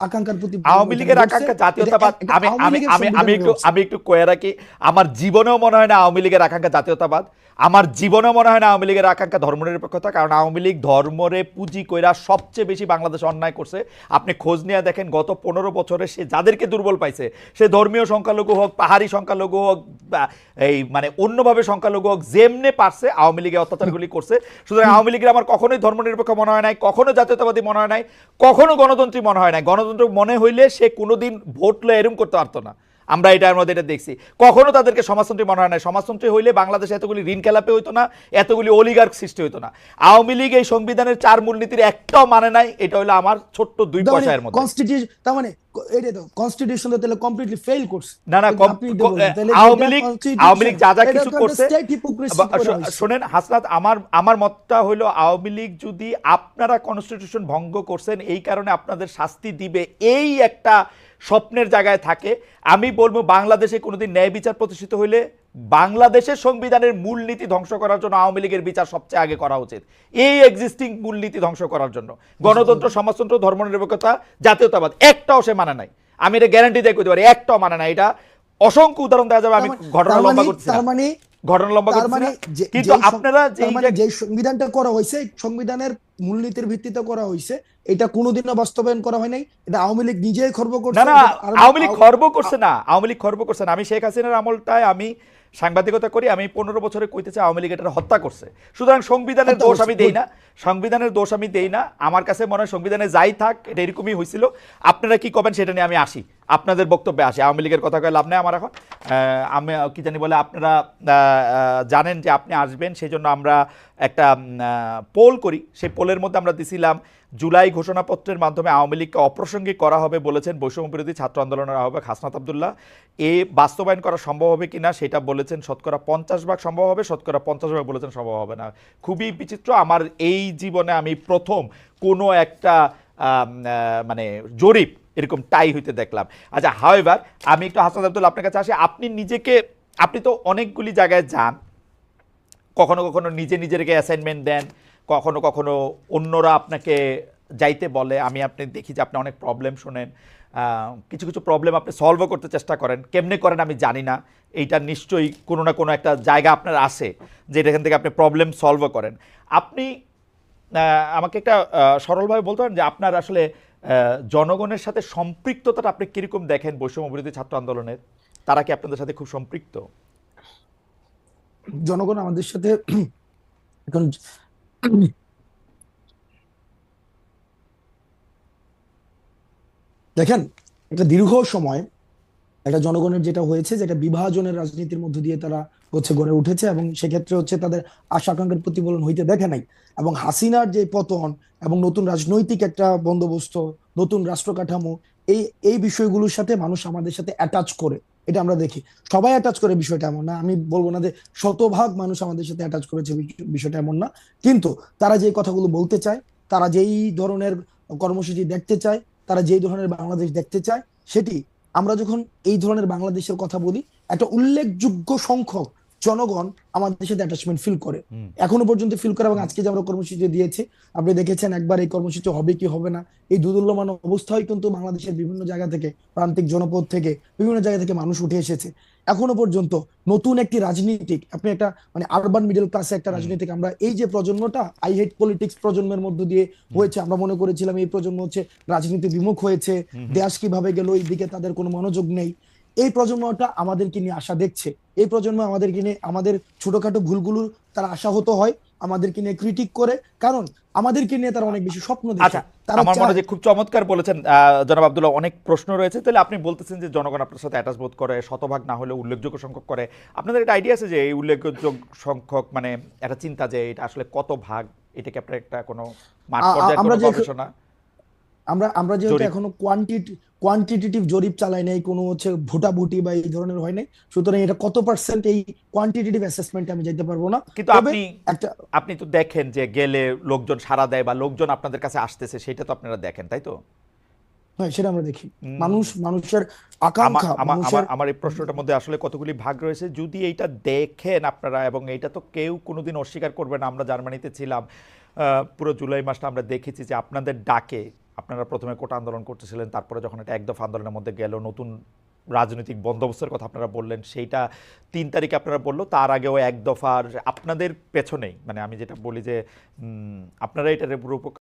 আকাঙ্ক্ষার প্রতি আওয়ামী লীগের আকাঙ্ক্ষা জাতীয়তাবাদ আমি আমি আমি আমি একটু আমি একটু কয়ে রাখি আমার জীবনেও মনে হয় না আওয়ামী লীগের আকাঙ্ক্ষা জাতীয়তাবাদ। আমার জীবনেও মনে হয় না আওয়ামী লীগের আকাঙ্ক্ষা ধর্মনিরপেক্ষতা কারণ আওয়ামী লীগ ধর্মরে পুঁজি কইরা সবচেয়ে বেশি বাংলাদেশ অন্যায় করছে। আপনি খোঁজ নিয়ে দেখেন গত পনেরো বছরে সে যাদেরকে দুর্বল পাইছে সে ধর্মীয় সংখ্যালঘু হোক পাহাড়ি সংখ্যালঘু হোক এই মানে অন্যভাবে সংখ্যালঘু হোক যেমনে পারছে আওয়ামী লীগের অত্যাচারগুলি করছে। সুতরাং আওয়ামী লীগের আমার কখনোই ধর্মনিরপেক্ষ মনে হয় নাই কখনো জাতীয়তাবাদী মনে হয় নাই কখনো গণতন্ত্রী মনে হয় নাই। গণতন্ত্র মনে হইলে সে কোনোদিন ভোট লয়ে এরম করতে পারতো না। আমরা এটার মধ্যে এটা দেখছি। কখনো তাদেরকে সমাজতন্ত্রী মনে হয় না সমাজতন্ত্রী হইলে বাংলাদেশে এতগুলি ঋণ খেলাপে হইতো না এতগুলি অলিগার্ক সৃষ্টি হইতো না। আওয়ামী লীগ এই সংবিধানের চার মূলনীতির একটাও মানে নাই এটা হলো আমার ছোট্ট দুই পয়সার মধ্যে। কনস্টিটিউশন তার মানে এটা তো কনস্টিটিউশন তো তাহলে কমপ্লিটলি ফেল করছে না না কম- আপনি তো ক- বললেন, তাহলে আওয়ামী লীগ আওয়ামী লীগ যা যা কিছু করছে state hypocrisy বা- করা শো- হয়েছে। শোনেন হাসনাত আমার আমার মতটা হলো আওয়ামী লীগ যদি আপনারা কনস্টিটিউশন ভঙ্গ করছেন এই কারণে আপনাদের শাস্তি দিবে এই একটা স্বপ্নের জায়গায় থাকে আমি বলব বাংলাদেশে কোনোদিন ন্যায় বিচার প্রতিষ্ঠিত হইলে বাংলাদেশের সংবিধানের মূলনীতি ধ্বংস করার জন্য আওয়ামী লীগের বিচার সবচেয়ে আগে করা উচিত। এই এক্সিস্টিং মূলনীতি ধ্বংস করার জন্য। গণতন্ত্র সমাজতন্ত্র ধর্মনিরপেক্ষতা জাতীয়তাবাদ একটাও সে মানে নাই। আমি এটা গ্যারান্টি দিয়ে করতে পারি একটাও মানে নাই। এটা অসংখ্য উদাহরণ দেওয়া যাবে আমি মানে- ঘটনা লম্বা মানে- করছি মানে ঘটনা লম্বা করছি মানে যে- কিন্তু আপনারা যে- সংবিধানটা করা হয়েছে সংবিধানের মূলনীতির ভিত্তিতে করা হয়েছে এটা কোনোদিনও বাস্তবায়ন করা হয় নাই। এটা আওয়ামী লীগ নিজেই খর্ব করছে। না আওয়ামী লীগ খর্ব করছে না। আওয়ামী লীগ খর্ব করছে না। আমি শেখ হাসিনার আমলটায় আমি সাংবাদিকতা করি আমি পনেরো বছরে কইতে চাই আওয়ামী লীগ এটা হত্যা করছে। সুতরাং সংবিধানের দোষ আমি দেই না সংবিধানের দোষ আমি দেই না। আমার কাছে মনে হয় সংবিধানে যাই থাক এটা এরকমই হয়েছিল আপনারা কি করবেন সেটা নিয়ে আমি আসি। আপনাদের বক্তব্যে আসে। আওয়ামী লীগের কথা কয়ে লাভ নেই আমার এখন। আমি কি জানি বলে, আপনারা জানেন যে আপনি আসবেন সেই জন্য আমরা একটা পোল করি। সেই পোলের মধ্যে আমরা দিছিলাম, জুলাই ঘোষণাপত্রের মাধ্যমে আওয়ামী লীগকে অপ্রাসঙ্গিক করা হবে বলেছেন বৈষম্য বিরোধী ছাত্র আন্দোলনের আহ্বায়ক হাসনাত আবদুল্লাহ। এ বাস্তবায়ন করা সম্ভব হবে কিনা সেটা বলেছেন শতকরা পঞ্চাশ ভাগ সম্ভব হবে, শতকরা পঞ্চাশ ভাগ বলেছেন সম্ভব হবে না। খুবই বিচিত্র। আমার এই জীবনে আমি প্রথম কোনো একটা মানে জরিপ এরকম টাই হইতে দেখলাম। আচ্ছা হাওয়েভার আমি একটু হাসনাত আব্দুল আপনার কাছে আসি। আপনি নিজেকে, আপনি তো অনেকগুলি জায়গায় যান। কখনো কখনো নিজে নিজেকে অ্যাসাইনমেন্ট দেন। কখনো কখনো অন্যরা আপনাকে যাইতে বলে। আমি আপনি দেখি যে আপনি অনেক প্রবলেম শোনেন। কিছু কিছু প্রবলেম আপনি সলভও করতে চেষ্টা করেন। কেমনে করেন আমি জানি না। এইটা নিশ্চয়ই কোনো না কোনো একটা জায়গা আপনার আছে যেটা এখান থেকে আপনি প্রবলেম সলভও করেন। আপনি আমাকে একটা সরলভাবে বলতে পারেন যে আপনার আসলে জনগণের সাথে সম্পৃক্ততাটা আপনি কীরকম দেখেন বৈষম্য বিরোধী ছাত্র আন্দোলনের? তারা কি আপনাদের সাথে খুব সম্পৃক্ত? জনগণ আমাদের সাথে এখন দেখেন, একটা দীর্ঘ সময় একটা জনগণের যেটা হয়েছে, যেটা বিভাজনের রাজনীতির মধ্য দিয়ে তারা হচ্ছে গড়ে উঠেছে এবং সেক্ষেত্রে হচ্ছে তাদের আশা আকাঙ্ক্ষার প্রতিফলন হইতে দেখে নাই। এবং হাসিনার যে পতন এবং নতুন রাজনৈতিক একটা বন্দোবস্ত, নতুন রাষ্ট্র কাঠামো, এই এই বিষয়গুলোর সাথে মানুষ আমাদের সাথে অ্যাটাচ করে। এটা আমরা দেখি। সবাই অ্যাটাচ করে বিষয়টা এমন না। আমি বলব না যে শতভাগ মানুষ আমাদের সাথে অ্যাটাচ করেছে বিষ- বিষয়টা এমন না। কিন্তু তারা যে কথাগুলো বলতে চায়, তারা যেই ধরনের কর্মসূচি দেখতে চায়, তারা যেই ধরনের বাংলাদেশ দেখতে চায়, সেটি আমরা যখন এই ধরনের বাংলাদেশের কথা বলি একটা উল্লেখযোগ্য সংখ্যক জনগণ আমাদের সাথে অ্যাটাচমেন্ট ফিল করে। এখনও পর্যন্ত ফিল করে এবং আজকে যে আমরা কর্মসূচি দিয়েছে আপনি দেখেছেন একবার এই কর্মসূচি হবে কি হবে না। এই দুদুল্যমান অবস্থায় কিন্তু বাংলাদেশের বিভিন্ন জায়গা থেকে প্রান্তিক জনপদ থেকে বিভিন্ন জায়গা থেকে মানুষ উঠে এসেছে। এখনও পর্যন্ত নতুন একটি রাজনীতিক আপনি একটা মানে আরবান মিডল ক্লাসে একটা রাজনীতিক আমরা এই যে প্রজন্মটা আই হেট পলিটিক্স প্রজন্মের মধ্য দিয়ে হয়েছে আমরা মনে করেছিলাম এই প্রজন্ম হচ্ছে রাজনীতি বিমুখ হয়েছে দেশ কীভাবে গেল এই দিকে তাদের কোনো মনোযোগ নেই। এই প্রজন্মটা আমাদেরকে নিয়ে আশা দেখছে এই প্রজন্ম আমাদেরকে নিয়ে আমাদের ছোটখাটো ভুলগুলো তারা আশাহত হয় আমাদেরকে নিয়ে ক্রিটিক করে। কারণ আমাদেরকে নিয়ে তারা অনেক বেশি স্বপ্ন দেখে। আচ্ছা আমার মনে হয় খুব চমৎকার বলেছেন জনাব আব্দুল্লাহ অনেক প্রশ্ন রয়েছে। তাহলে আপনি বলতেছেন যে জনগণ আপনার সাথে অ্যাটাচ বোধ করে শতভাগ না হলে উল্লেখযোগ্য সংখ্যক করে। আপনাদের একটা আইডিয়া আছে যে এই উল্লেখযোগ্য সংখ্যক মানে একটা চিন্তা যে এটা আসলে কত ভাগ? এটাকে আপনার একটা কোনো মাঠ আ- আ- আমরা কোনো যে- গবেষণা? আমরা আমরা যেহেতু। এখনও কোয়ান্টিটি কোয়ান্টিটেটিভ জরিপ চালাই নাই কোনো হচ্ছে ভোটাভুটি বা এই ধরনের হয় নাই সুতরাং এটা কত পার্সেন্ট এই কোয়ান্টিটেটিভ অ্যাসেসমেন্টে আমি যেতে পারব না। কিন্তু আপনি একটা আপনি তো দেখেন যে গেলে লোকজন সাড়া দেয় বা লোকজন আপনাদের কাছে আসতেছে সেটা তো আপনারা দেখেন তাই তো? হ্যাঁ সেটা আমরা দেখি। মানুষ মানুষের আকাঙ্ক্ষা আমার- আমার এই প্রশ্নটার মধ্যে আসলে কতগুলি ভাগ রয়েছে যদি এইটা দেখেন আপনারা এবং এইটা তো কেউ কোনোদিন অস্বীকার করবে না আমরা জার্মানিতে ছিলাম আহ, পুরো জুলাই মাসটা আমরা দেখেছি যে আপনাদের ডাকে আপনারা প্রথমে কোটা আন্দোলন করতেছিলেন, তারপরে যখন এটা এক দফা আন্দোলনের মধ্যে গেল, নতুন রাজনৈতিক বন্দোবস্তের কথা আপনারা বললেন, সেইটা তিন তারিখে আপনারা বলল, তার আগেও এক দফার, আপনাদের পেছনেই মানে আমি যেটা বলি যে আপনারা এটা উপর